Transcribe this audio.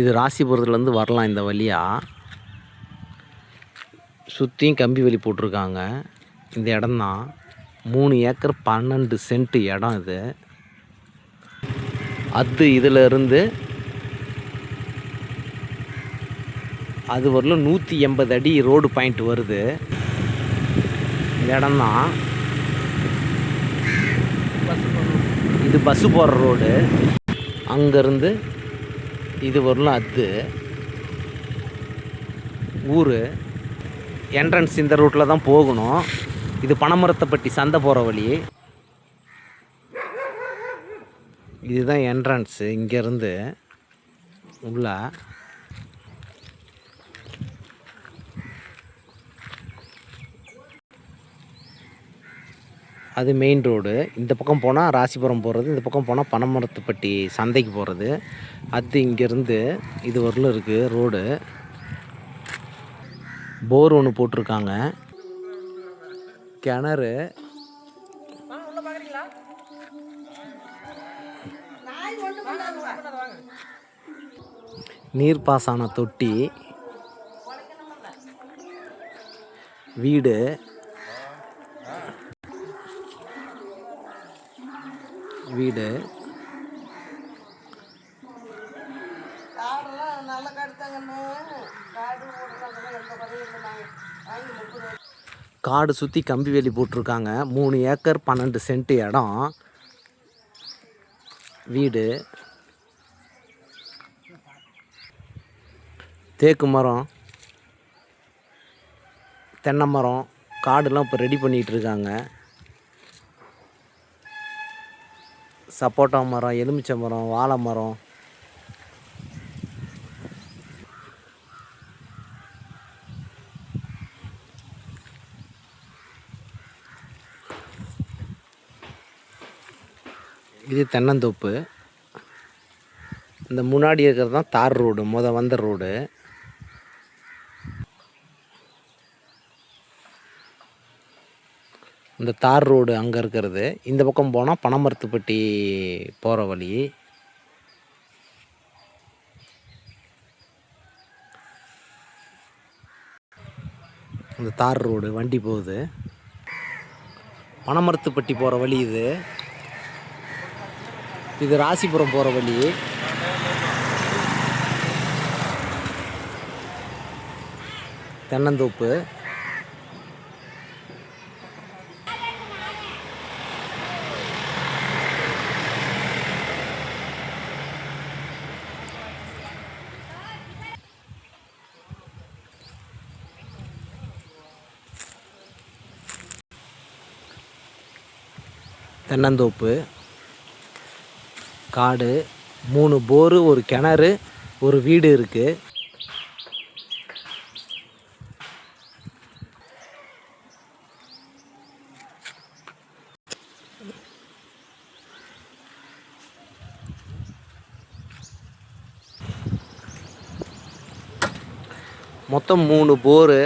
இது ராசிபுரத்துலேருந்து வரலாம் இந்த வழியாக சுற்றியும் கம்பி வேலி போட்டிருக்காங்க. இந்த இடம்தான். மூணு ஏக்கர் பன்னெண்டு சென்ட் இடம் இது. அது இதிலிருந்து அது வரலும் நூற்றி எண்பது அடி ரோடு பாயிண்ட் வருது. இந்த இடம்தான். இது பஸ்ஸு போகிற ரோடு. அங்கேருந்து இது வரலாம் அது ஊர். என்ட்ரன்ஸ் இந்த ரூட்டில் தான் போகணும். இது பனைமரத்தைப்பட்டி சந்தை போகிற வழி. இதுதான் என்ட்ரன்ஸு இங்கேருந்து உள்ள. அது மெயின் ரோடு இந்த பக்கம் போனால் ராசிபுரம் போகிறது இந்த பக்கம் போனால் பனைமரத்துப்பட்டி சந்தைக்கு போகிறது அது இங்கேருந்து இது வரலும் இருக்குது ரோடு போர் ஒன்று போட்டிருக்காங்க. கிணறு. நீர்ப்பாசன தொட்டி. வீடு. முப்பது காடு சுற்றி கம்பி வேலி போட்டிருக்காங்க. மூணு ஏக்கர் பன்னெண்டு சென்ட் இடம். வீடு. தேக்கு மரம். தென்னை மரம். காடுலாம் இப்போ ரெடி பண்ணிகிட்டு இருக்காங்க. சப்போட்டா மரம் எலுமிச்சை மரம் வாழை மரம். இது தென்னந்தோப்பு. இந்த முன்னாடி இருக்கிறது தான் தார் ரோடு முத வந்த ரோடு. இந்த தார் ரோடு அங்கே இருக்கிறது. இந்த பக்கம் போனால் பனமரத்துப்பட்டி போகிற வழி. இந்த தார் ரோடு வண்டி போகுது. பனமரத்துப்பட்டி போகிற வழி இது. இது ராசிபுரம் போகிற வழி. தென்னந்தோப்பு. தென்னந்தோப்பு காடு மூணு போரு ஒரு கிணறு ஒரு வீடு இருக்குது மொத்தம் மூணு போரு